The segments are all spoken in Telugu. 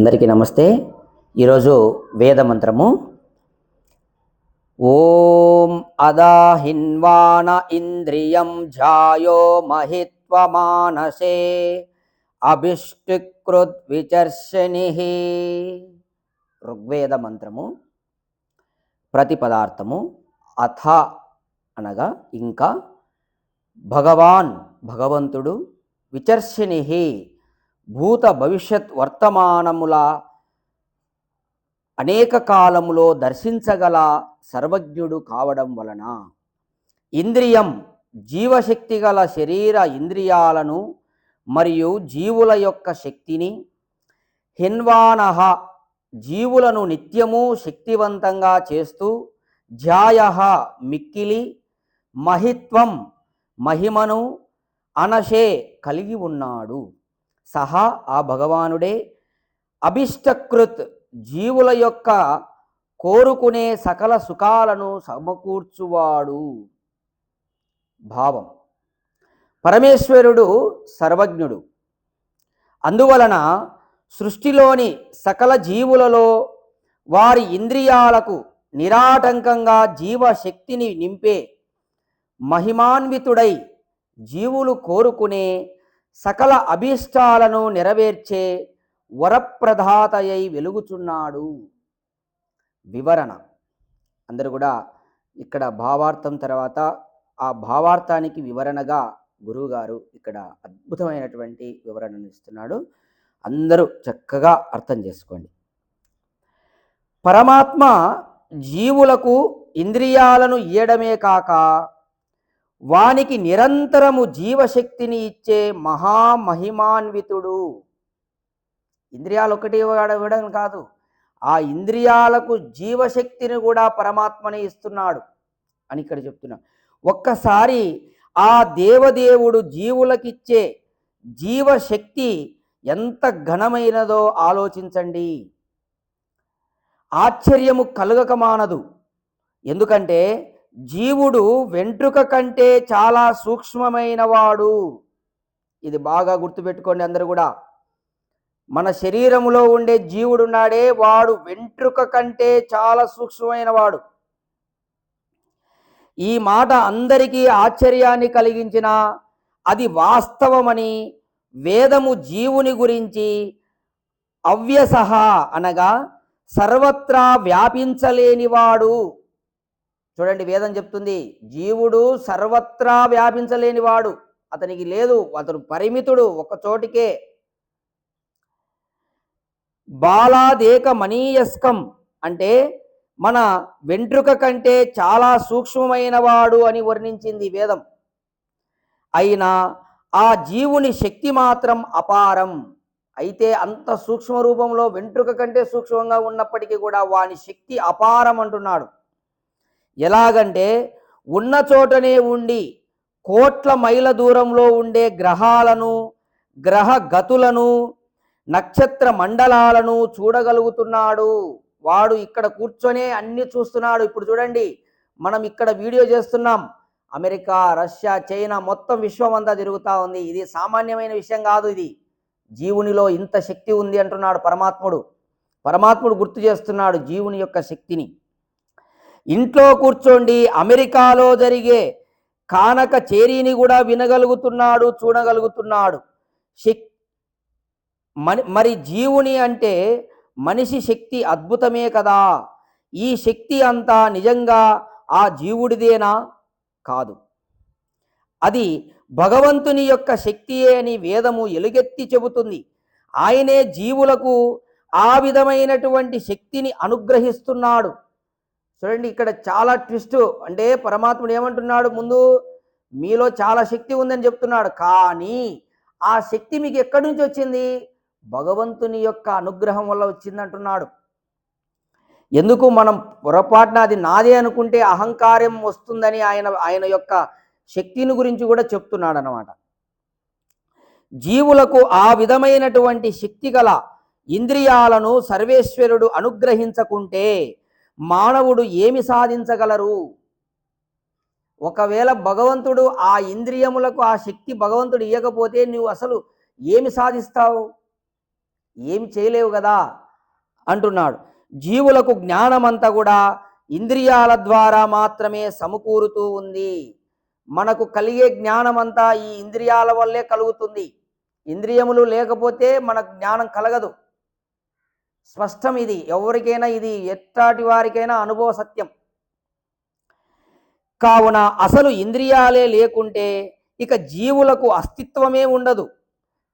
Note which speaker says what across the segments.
Speaker 1: అందరికీ నమస్తే. ఈరోజు వేద మంత్రము. ఓం అదాహిన్వాన ఇంద్రియం ఝాయో మహిత్వమానసే అభిష్టికృత్ విచర్షణి ఋగ్వేద మంత్రము. ప్రతి పదార్థము అథ అనగా ఇంకా భగవాన్ భగవంతుడు విచర్షిణి భూత భవిష్యత్ వర్తమానముల అనేక కాలములో దర్శించగల సర్వజ్ఞుడు కావడం వలన ఇంద్రియం జీవశక్తి గల శరీర ఇంద్రియాలను మరియు జీవుల యొక్క శక్తిని హిన్వానహ జీవులను నిత్యము శక్తివంతంగా చేస్తూ ధ్యాయ మిక్కిలి మహిత్వం మహిమను అనశే కలిగి ఉన్నాడు. సహా ఆ భగవానుడే అభిష్టకృత్ జీవుల యొక్క కోరుకునే సకల సుఖాలను సమకూర్చువాడు. భావం. పరమేశ్వరుడు సర్వజ్ఞుడు. అందువలన సృష్టిలోని సకల జీవులలో వారి ఇంద్రియాలకు నిరాటంకంగా జీవశక్తిని నింపే మహిమాన్వితుడై జీవులు కోరుకునే సకల అభీష్టాలను నెరవేర్చే వరప్రధాతయై వెలుగుచున్నాడు. వివరణ. అందరూ కూడా ఇక్కడ భావార్థం తర్వాత ఆ భావార్థానికి వివరణగా గురువుగారు ఇక్కడ అద్భుతమైనటువంటి వివరణను ఇస్తున్నాడు. అందరూ చక్కగా అర్థం చేసుకోండి. పరమాత్మ జీవులకు ఇంద్రియాలను ఇయ్యడమే కాక వానికి నిరంతరము జీవశక్తిని ఇచ్చే మహామహిమాన్వితుడు. ఇంద్రియాలు ఒకటి ఇవ్వడం కాదు. ఆ ఇంద్రియాలకు జీవశక్తిని కూడా పరమాత్మనే ఇస్తున్నాడు అని ఇక్కడ చెప్తున్నా. ఒక్కసారి ఆ దేవదేవుడు జీవులకిచ్చే జీవశక్తి ఎంత ఘనమైనదో ఆలోచించండి. ఆశ్చర్యము కలుగక మానదు ఎందుకంటే జీవుడు వెంట్రుక కంటే చాలా సూక్ష్మమైన వాడు ఇది బాగా గుర్తుపెట్టుకోండి అందరూ కూడా. మన శరీరములో ఉండే జీవుడు ఉన్నాడే వాడు వెంట్రుక కంటే చాలా సూక్ష్మమైన వాడు ఈ మాట అందరికీ ఆశ్చర్యాన్ని కలిగించిన అది వాస్తవమని వేదము జీవుని గురించి అవ్యసహ అనగా సర్వత్రా వ్యాపించలేనివాడు. చూడండి వేదం చెప్తుంది జీవుడు సర్వత్రా వ్యాపించలేనివాడు అతనికి లేదు అతను పరిమితుడు ఒక చోటికే. బాలాదేక మనీయస్కం అంటే మన వెంట్రుక కంటే చాలా సూక్ష్మమైన వాడు అని వర్ణించింది వేదం. అయినా ఆ జీవుని శక్తి మాత్రం అపారం. అయితే అంత సూక్ష్మ రూపంలో వెంట్రుక కంటే సూక్ష్మంగా ఉన్నప్పటికీ కూడా వాని శక్తి అపారం అంటున్నాడు. ఎలాగంటే ఉన్న చోటనే ఉండి కోట్ల మైల దూరంలో ఉండే గ్రహాలను గ్రహ గతులను నక్షత్ర మండలాలను చూడగలుగుతున్నాడు. వాడు ఇక్కడ కూర్చొనే అన్ని చూస్తున్నాడు. ఇప్పుడు చూడండి మనం ఇక్కడ వీడియో చేస్తున్నాం. అమెరికా రష్యా చైనా మొత్తం విశ్వం అంతా తిరుగుతూ ఉంది. ఇది సామాన్యమైన విషయం కాదు ఇది. జీవునిలో ఇంత శక్తి ఉంది అంటున్నాడు పరమాత్ముడు. పరమాత్ముడు గుర్తు చేస్తున్నాడు జీవుని యొక్క శక్తిని. ఇంట్లో కూర్చోండి. అమెరికాలో జరిగే కానక చేరీని కూడా వినగలుగుతున్నాడు చూడగలుగుతున్నాడు. శక్ మరి మరి జీవుని అంటే మనిషి శక్తి అద్భుతమే కదా. ఈ శక్తి అంతా నిజంగా ఆ జీవుడిదేనా? కాదు. అది భగవంతుని యొక్క శక్తియే అని వేదము ఎలుగెత్తి చెబుతుంది. ఆయనే జీవులకు ఆ విధమైనటువంటి శక్తిని అనుగ్రహిస్తున్నాడు. చూడండి ఇక్కడ చాలా ట్విస్ట్. అంటే పరమాత్ముడు ఏమంటున్నాడు ముందు? మీలో చాలా శక్తి ఉందని చెప్తున్నాడు. కానీ ఆ శక్తి మీకు ఎక్కడి నుంచి వచ్చింది? భగవంతుని యొక్క అనుగ్రహం వల్ల వచ్చింది అంటున్నాడు. ఎందుకు మనం పొరపాటున అది నాదే అనుకుంటే అహంకారం వస్తుందని ఆయన ఆయన యొక్క శక్తిని గురించి కూడా చెప్తున్నాడు అన్నమాట. జీవులకు ఆ విధమైనటువంటి శక్తి గల ఇంద్రియాలను సర్వేశ్వరుడు అనుగ్రహించకుంటే మానవుడు ఏమి సాధించగలరు? ఒకవేళ భగవంతుడు ఆ ఇంద్రియములకు ఆ శక్తి భగవంతుడు ఇవ్వకపోతే నువ్వు అసలు ఏమి సాధిస్తావు? ఏమి చేయలేవు కదా? అంటున్నాడు. జీవులకు జ్ఞానమంతా కూడా ఇంద్రియాల ద్వారా మాత్రమే సమకూరుతూ ఉంది. మనకు కలిగే జ్ఞానమంతా ఈ ఇంద్రియాల వల్లే కలుగుతుంది. ఇంద్రియములు లేకపోతే మనకు జ్ఞానం కలగదు. స్పష్టం ఇది. ఎవరికైనా ఇది ఎట్టాటి వారికైనా అనుభవ సత్యం. కావున అసలు ఇంద్రియాలే లేకుంటే ఇక జీవులకు అస్తిత్వమే ఉండదు.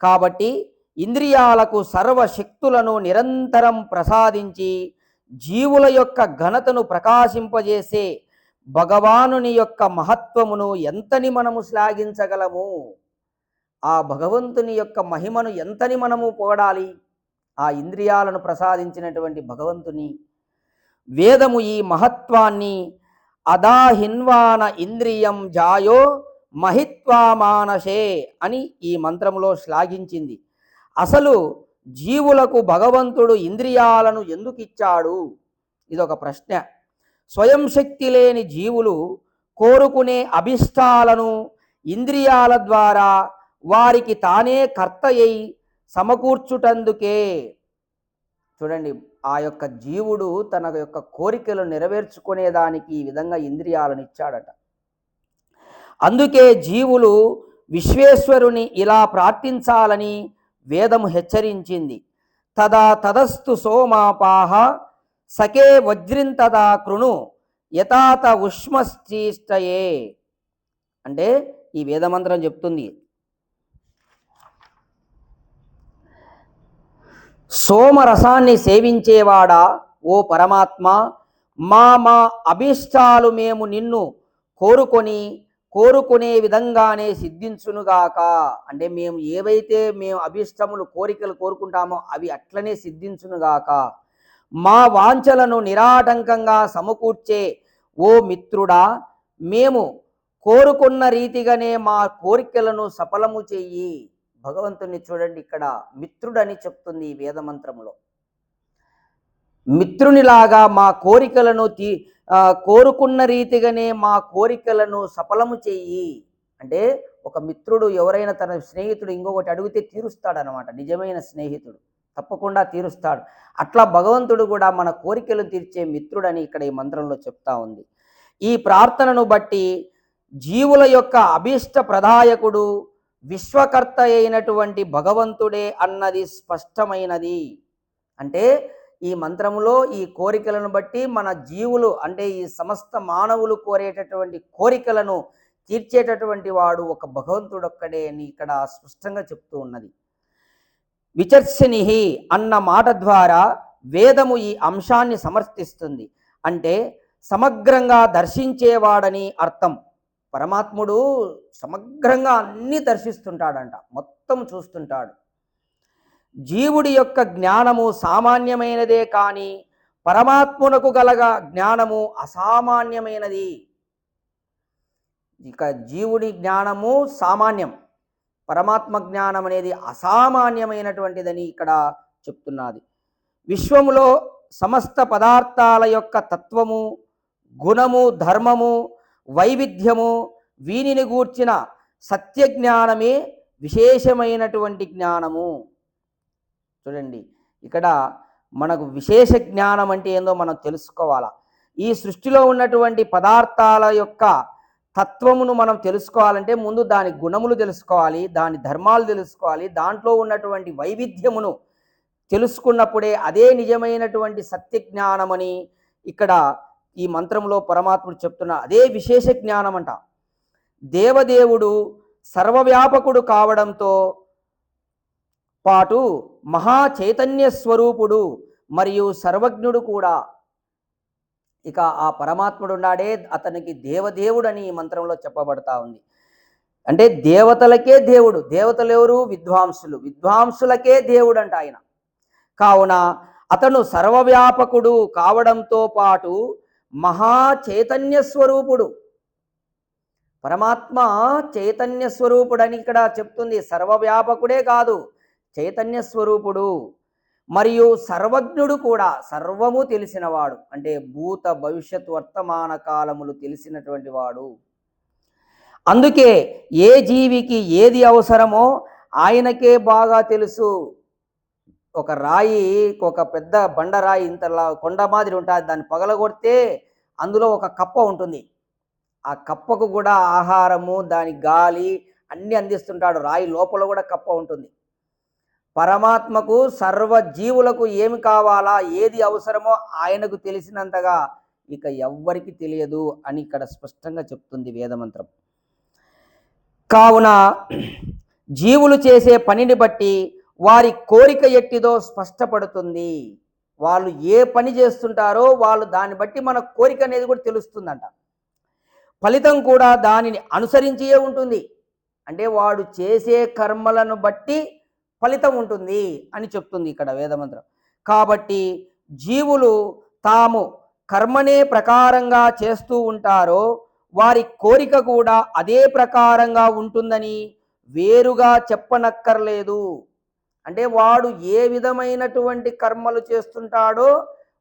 Speaker 1: కాబట్టి ఇంద్రియాలకు సర్వశక్తులను నిరంతరం ప్రసాదించి జీవుల యొక్క ఘనతను ప్రకాశింపజేసే భగవానుని యొక్క మహత్వమును ఎంతని మనము శ్లాఘించగలము? ఆ భగవంతుని యొక్క మహిమను ఎంతని మనము పొగడాలి? ఆ ఇంద్రియాలను ప్రసాదించినటువంటి భగవంతుని వేదము ఈ మహత్వాన్ని అదాహిన్వాన ఇంద్రియం జాయో మహిత్వామానసే అని ఈ మంత్రములో శ్లాఘించింది. అసలు జీవులకు భగవంతుడు ఇంద్రియాలను ఎందుకు ఇచ్చాడు ఇదొక ప్రశ్న. స్వయం శక్తి లేని జీవులు కోరుకునే అభిష్టాలను ఇంద్రియాల ద్వారా వారికి తానే కర్త అయి సమకూర్చుటందుకే. చూడండి ఆ యొక్క జీవుడు తన యొక్క కోరికలు నెరవేర్చుకునేదానికి ఈ విధంగా ఇంద్రియాలను ఇచ్చాడట అందుకే జీవులు విశ్వేశ్వరుని ఇలా ప్రార్థించాలని వేదము హెచ్చరించింది. తదా తదస్తు సోమాపాహ సకే వజ్రింతదా కృణు యథాత ఉష్మశ్చీష్టయే. అంటే ఈ వేదమంత్రం చెప్తుంది సోమరసాన్ని సేవించేవాడా? ఓ పరమాత్మ మా మా అభిష్టాలు మేము నిన్ను కోరుకొని కోరుకునే విధంగానే సిద్ధించునుగాక. అంటే మేము ఏవైతే మేము అభిష్టములు కోరికలు కోరుకుంటామో అవి అట్లనే సిద్ధించునుగాక. మా వాంఛలను నిరాటంకంగా సమకూర్చే ఓ మిత్రుడా మేము కోరుకున్న రీతిగానే మా కోరికలను సఫలము చెయ్యి. భగవంతుణ్ణి చూడండి ఇక్కడ మిత్రుడని చెప్తుంది ఈ వేదమంత్రంలో మిత్రునిలాగా మా కోరికలను తీ కోరుకున్న రీతిగానే మా కోరికలను సఫలము చెయ్యి అంటే ఒక మిత్రుడు ఎవరైనా తన స్నేహితుడు ఇంకొకటి అడిగితే తీరుస్తాడనమాట నిజమైన స్నేహితుడు. తప్పకుండా తీరుస్తాడు. అట్లా భగవంతుడు కూడా మన కోరికలు తీర్చే మిత్రుడని ఇక్కడ ఈ మంత్రంలో చెప్తా ఉంది. ఈ ప్రార్థనను బట్టి జీవుల యొక్క అభీష్ట ప్రదాయకుడు విశ్వకర్త అయినటువంటి భగవంతుడే అన్నది స్పష్టమైనది. అంటే ఈ మంత్రములో ఈ కోరికలను బట్టి మన జీవులు అంటే ఈ సమస్త మానవులు కోరేటటువంటి కోరికలను తీర్చేటటువంటి వాడు ఒక భగవంతుడొక్కడే అని ఇక్కడ స్పష్టంగా చెప్తూ ఉన్నది. విచర్శనిహి అన్న మాట ద్వారా వేదము ఈ అంశాన్ని సమర్థిస్తుంది. అంటే సమగ్రంగా దర్శించేవాడని అర్థం. పరమాత్ముడు సమగ్రంగా అన్నీ దర్శిస్తుంటాడంట. మొత్తం చూస్తుంటాడు. జీవుడి యొక్క జ్ఞానము సామాన్యమైనదే కానీ పరమాత్మునకు గలగ జ్ఞానము అసామాన్యమైనది. ఇక జీవుడి జ్ఞానము సామాన్యం. పరమాత్మ జ్ఞానం అనేది అసామాన్యమైనటువంటిదని ఇక్కడ చెప్తున్నది. విశ్వములో సమస్త పదార్థాల యొక్క తత్వము గుణము ధర్మము వైవిధ్యము వీనిని గూర్చిన సత్య జ్ఞానమే విశేషమైనటువంటి జ్ఞానము. చూడండి ఇక్కడ మనకు విశేష జ్ఞానం అంటే ఏందో మనం తెలుసుకోవాలా. ఈ సృష్టిలో ఉన్నటువంటి పదార్థాల యొక్క తత్వమును మనం తెలుసుకోవాలంటే ముందు దాని గుణములు తెలుసుకోవాలి దాని ధర్మాలు తెలుసుకోవాలి దాంట్లో ఉన్నటువంటి వైవిధ్యమును తెలుసుకున్నప్పుడే అదే నిజమైనటువంటి సత్య జ్ఞానమని ఇక్కడ ఈ మంత్రంలో పరమాత్ముడు చెప్తున్న అదే విశేష జ్ఞానం అంట దేవదేవుడు సర్వవ్యాపకుడు కావడంతో పాటు మహా చైతన్య స్వరూపుడు మరియు సర్వజ్ఞుడు కూడా. ఇక ఆ పరమాత్ముడు ఉన్నాడే అతనికి దేవదేవుడని ఈ మంత్రంలో చెప్పబడతా ఉంది. అంటే దేవతలకే దేవుడు దేవతలు ఎవరు? విద్వాంసులు. విద్వాంసులకే దేవుడు అంట ఆయన. కావున అతను సర్వవ్యాపకుడు కావడంతో పాటు మహా చైతన్య స్వరూపుడు పరమాత్మ చైతన్య స్వరూపుడని ఇక్కడ చెప్తుంది. సర్వవ్యాపకుడే కాదు చైతన్య స్వరూపుడు మరియు సర్వజ్ఞుడు కూడా సర్వము తెలిసినవాడు. అంటే భూత భవిష్యత్ వర్తమాన కాలములు తెలిసినటువంటి వాడు. అందుకే ఏ జీవికి ఏది అవసరమో ఆయనకే బాగా తెలుసు. ఒక రాయి ఒక పెద్ద బండరాయి ఇంతలా కొండ మాదిరి ఉంటుంది. దాన్ని పగలగొడితే అందులో ఒక కప్ప ఉంటుంది. ఆ కప్పకు కూడా ఆహారము దాని గాలి అన్నీ అందిస్తుంటాడు. రాయి లోపల కూడా కప్ప ఉంటుంది. పరమాత్మకు సర్వ జీవులకు ఏమి కావాలా ఏది అవసరమో ఆయనకు తెలిసినంతగా ఇక ఎవ్వరికి తెలియదు అని ఇక్కడ స్పష్టంగా చెప్తుంది వేదమంత్రం. కావున జీవులు చేసే పనిని బట్టి వారి కోరిక ఎట్టిదో స్పష్టపడుతుంది. వాళ్ళు ఏ పని చేస్తుంటారో వాళ్ళు దాన్ని బట్టి మన కోరిక అనేది కూడా తెలుస్తుందంట. ఫలితం కూడా దానిని అనుసరించే ఉంటుంది. అంటే వాడు చేసే కర్మలను బట్టి ఫలితం ఉంటుంది అని చెప్తుంది ఇక్కడ వేదమంత్రం. కాబట్టి జీవులు తాము కర్మనే ప్రకారంగా చేస్తూ ఉంటారో వారి కోరిక కూడా అదే ప్రకారంగా ఉంటుందని వేరుగా చెప్పనక్కర్లేదు. అంటే వాడు ఏ విధమైనటువంటి కర్మలు చేస్తుంటాడో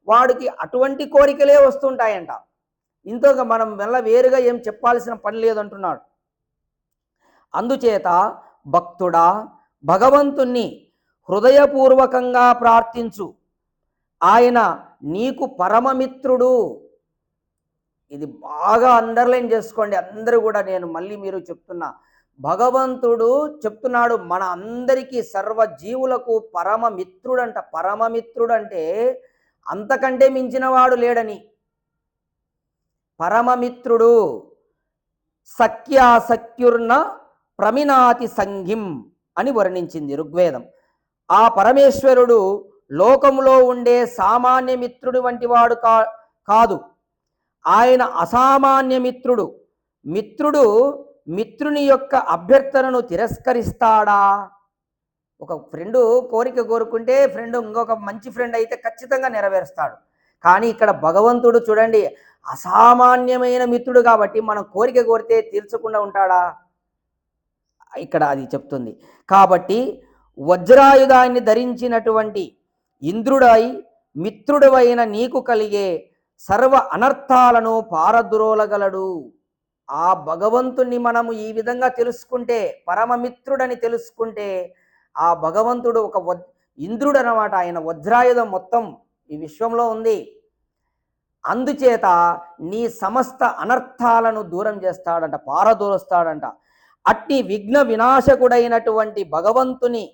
Speaker 1: వాడికి అటువంటి కోరికలే వస్తుంటాయంట. ఇంతగా మనం వెళ్ళ వేరుగా ఏం చెప్పాల్సిన పని లేదంటున్నాడు. అందుచేత భక్తుడా భగవంతుణ్ణి హృదయపూర్వకంగా ప్రార్థించు. ఆయన నీకు పరమమిత్రుడు. ఇది బాగా అండర్లైన్ చేసుకోండి. అందరూ కూడా నేను మళ్ళీ మీరు చెప్తున్నా. భగవంతుడు చెప్తున్నాడు మన అందరికీ సర్వ జీవులకు పరమమిత్రుడంట. పరమమిత్రుడంటే అంతకంటే మించినవాడు లేడని. పరమమిత్రుడు సఖ్యాసఖ్యుర్న ప్రమినాతి సంఘిం అని వర్ణించింది ఋగ్వేదం. ఆ పరమేశ్వరుడు లోకములో ఉండే సామాన్య మిత్రుడు వంటి వాడు కా కాదు. ఆయన అసామాన్య మిత్రుడు. మిత్రుడు మిత్రుని యొక్క అభ్యర్థనను తిరస్కరిస్తాడా? ఒక ఫ్రెండు కోరిక కోరుకుంటే ఫ్రెండ్ ఇంకొక మంచి ఫ్రెండ్ అయితే ఖచ్చితంగా నెరవేరుస్తాడు. కానీ ఇక్కడ భగవంతుడు చూడండి అసామాన్యమైన మిత్రుడు కాబట్టి మనం కోరిక కోరితే తీర్చకుండా ఉంటాడా? ఇక్కడ అది చెప్తుంది. కాబట్టి వజ్రాయుధాన్ని ధరించినటువంటి ఇంద్రుడై మిత్రుడవైన నీకు కలిగే సర్వ అనర్థాలను పారద్రోలగలడు. ఆ భగవంతుణ్ణి మనము ఈ విధంగా తెలుసుకుంటే పరమమిత్రుడని తెలుసుకుంటే ఆ భగవంతుడు ఒక వ ఇంద్రుడు అనమాట ఆయన వజ్రాయుధం మొత్తం ఈ విశ్వంలో ఉంది. అందుచేత నీ సమస్త అనర్థాలను దూరం చేస్తాడంట పారదూరుస్తాడంట అట్టి విఘ్న వినాశకుడైనటువంటి భగవంతుని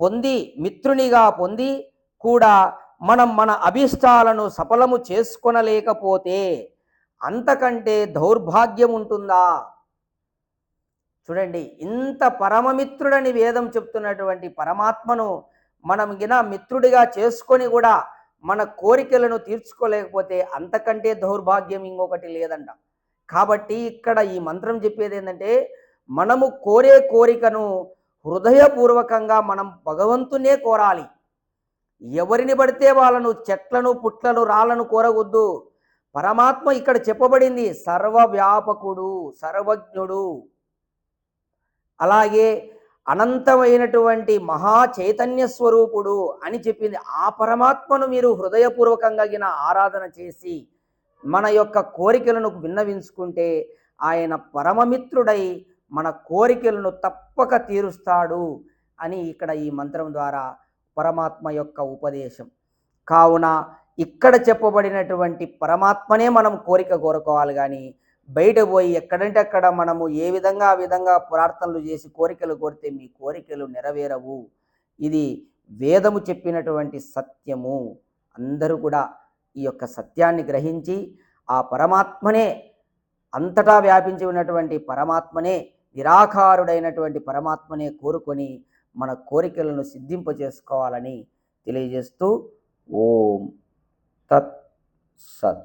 Speaker 1: పొంది మిత్రునిగా పొంది కూడా మనం మన అభిష్టాలను సఫలము చేసుకొనలేకపోతే అంతకంటే దౌర్భాగ్యం ఉంటుందా? చూడండి ఇంత పరమమిత్రుడని వేదం చెప్తున్నటువంటి పరమాత్మను మనం గిన మిత్రుడిగా చేసుకొని కూడా మన కోరికలను తీర్చుకోలేకపోతే అంతకంటే దౌర్భాగ్యం ఇంకొకటి లేదంట. కాబట్టి ఇక్కడ ఈ మంత్రం చెప్పేది ఏంటంటే మనము కోరే కోరికను హృదయపూర్వకంగా మనం భగవంతునే కోరాలి. ఎవరిని పడితే వాళ్ళను చెట్లను పుట్లను రాళ్ళను కోరవద్దు. పరమాత్మ ఇక్కడ చెప్పబడింది సర్వవ్యాపకుడు సర్వజ్ఞుడు. అలాగే అనంతమైనటువంటి మహా చైతన్య స్వరూపుడు అని చెప్పింది. ఆ పరమాత్మను మీరు హృదయపూర్వకంగా గిన ఆరాధన చేసి మన యొక్క కోరికలను విన్నవించుకుంటే ఆయన పరమమిత్రుడై మన కోరికలను తప్పక తీరుస్తాడు అని ఇక్కడ ఈ మంత్రం ద్వారా పరమాత్మ యొక్క ఉపదేశం. కావున ఇక్కడ చెప్పబడినటువంటి పరమాత్మనే మనం కోరిక కోరుకోవాలి కానీ బయట పోయి ఎక్కడంటే అక్కడ మనము ఏ విధంగా ఆ విధంగా ప్రార్థనలు చేసి కోరికలు కోరితే మీ కోరికలు నెరవేరవు. ఇది వేదము చెప్పినటువంటి సత్యము. అందరూ కూడా ఈ యొక్క సత్యాన్ని గ్రహించి ఆ పరమాత్మనే అంతటా వ్యాపించి ఉన్నటువంటి పరమాత్మనే నిరాకారుడైనటువంటి పరమాత్మనే కోరుకొని మన కోరికలను సిద్ధింపజేసుకోవాలని తెలియజేస్తూ ఓం tat sat.